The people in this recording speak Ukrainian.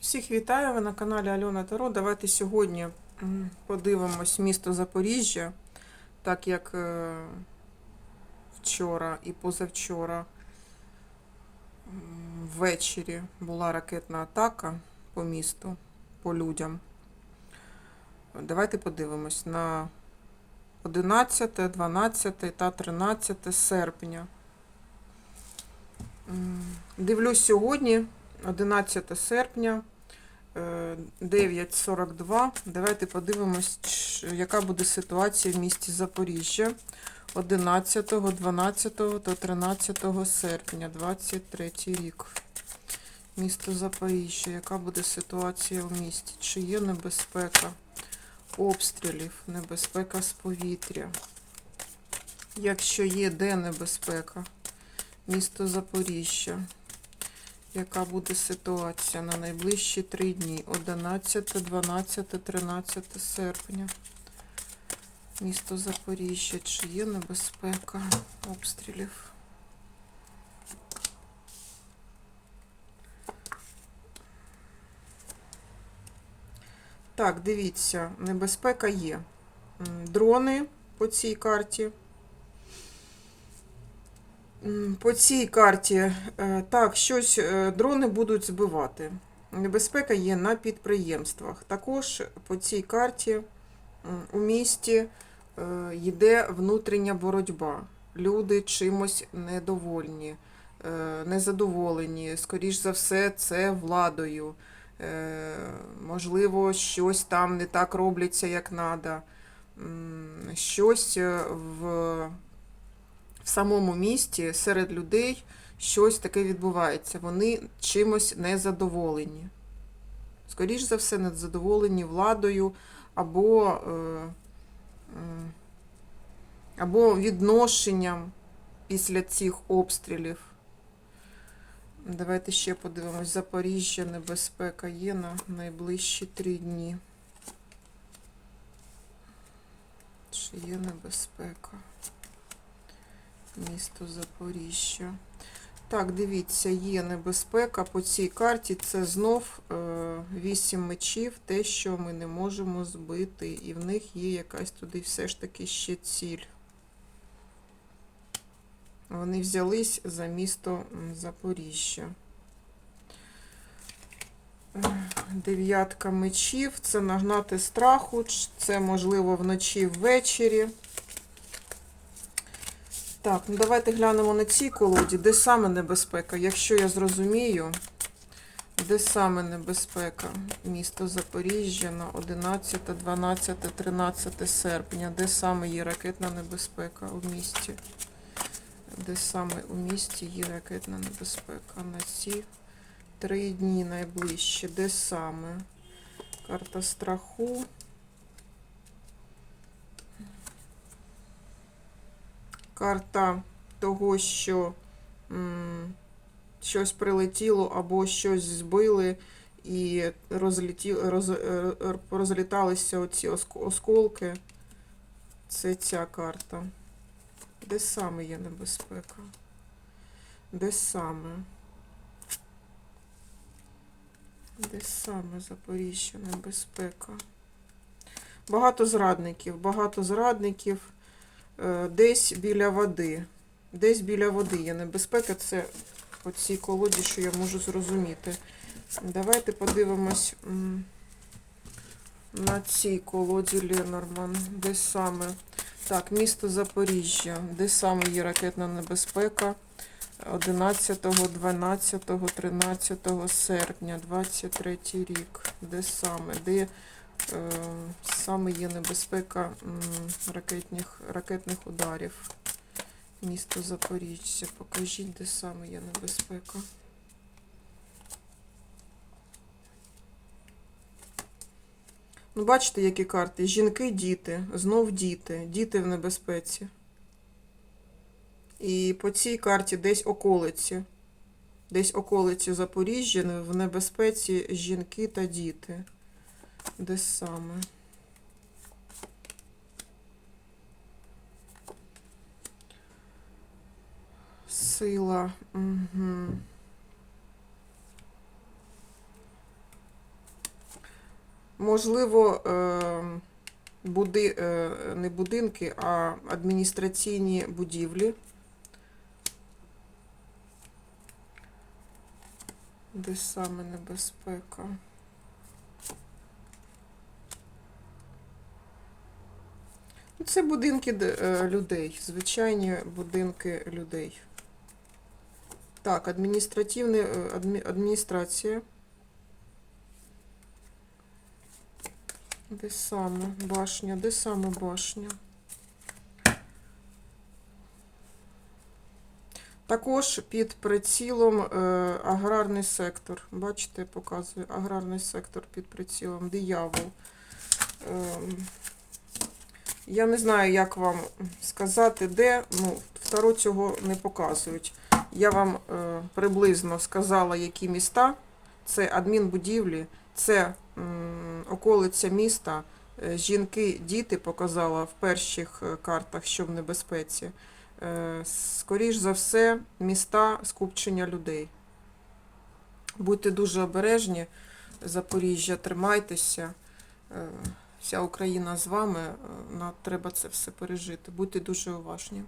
Всіх вітаю, ви на каналі Альона Таро. Давайте сьогодні подивимось місто Запоріжжя, так як е, вчора і позавчора ввечері була ракетна атака по місту, по людям. Давайте подивимось на 11, 12 та 13 серпня. Дивлюсь сьогодні, 11 серпня, е, 9.42. Давайте подивимось, яка буде ситуація в місті Запоріжжя 11, 12 та 13 серпня, 23 рік. Місто Запоріжжя. Яка буде ситуація в місті? Чи є небезпека обстрілів, небезпека з повітря? Якщо є, де небезпека? Місто Запоріжжя. Яка буде ситуація на найближчі три дні? 11, 12, 13 серпня. Місто Запоріжжя. Чи є небезпека обстрілів? Так, дивіться, небезпека є. Дрони по цій карті. По цій карті е, так, щось е, дрони будуть збивати. Небезпека є на підприємствах. Також по цій карті у місті е, йде внутрішня боротьба. Люди чимось недовольні, незадоволені. Скоріш за все, це владою. Можливо, щось там не так робляться, як треба. Щось в самому місті серед людей щось таке відбувається. Вони чимось незадоволені. Скоріш за все, незадоволені владою або, е, або відношенням після цих обстрілів. Давайте ще подивимось. Запоріжжя, небезпека є на найближчі три дні. Чи є небезпека? Місто Запоріжжя. Так, дивіться, є небезпека по цій карті. Це знов е, вісім мечів, те, що ми не можемо збити. І в них є якась туди все ж таки ще ціль. Вони взялись за місто Запоріжжя. Дев'ятка мечів. Це нагнати страху. Це можливо вночі ввечері. Так, ну давайте глянемо на цій колоді, де саме небезпека. Якщо я зрозумію, де саме небезпека? Місто Запоріжжя на 11, 12, 13 серпня. Де саме є ракетна небезпека у місті? Де саме у місті є ракетна небезпека? На ці три дні найближче. Де саме? Карта страху. Карта того, що м, щось прилетіло або щось збили і розліті, роз, е, розліталися оці оск- осколки. Це ця карта. Де саме є небезпека? Де саме? Де саме Запоріжжя небезпека? Багато зрадників, багато зрадників десь біля води. Десь біля води є небезпека. Це по цій колоді, що я можу зрозуміти. Давайте подивимось на цій колоді Ленорман. Де саме? Так, місто Запоріжжя. Де саме є ракетна небезпека? 11, 12, 13 серпня, 23 рік. Де саме? Де е, саме є небезпека ракетних, ракетних ударів? Місто Запоріжжя. Покажіть, де саме є небезпека. Ну, бачите, які карти? Жінки, діти, знов діти, діти в небезпеці. І по цій карті десь околиці. Десь околиці Запоріжжя в небезпеці жінки та діти. Де саме? Сила. Угу. Можливо, е, буди, е, не будинки, а адміністраційні будівлі. Де саме небезпека? Це будинки е, людей, звичайні будинки людей. Так, адміністративне, е, адмі- адміністрація. Де саме башня? Де саме башня? Також під прицілом е, аграрний сектор. Бачите, показую аграрний сектор під прицілом. Диявол. Ем, я не знаю, як вам сказати, де. Ну, Таро цього не показують. Я вам е, приблизно сказала, які міста. Це адмінбудівлі, це м, околиця міста. Е, Жінки, діти показала в перших е, картах, що в небезпеці. Е, Скоріш за все, міста скупчення людей. Будьте дуже обережні, Запоріжжя, тримайтеся. Е, Вся Україна з вами. е, Нам треба це все пережити. Будьте дуже уважні.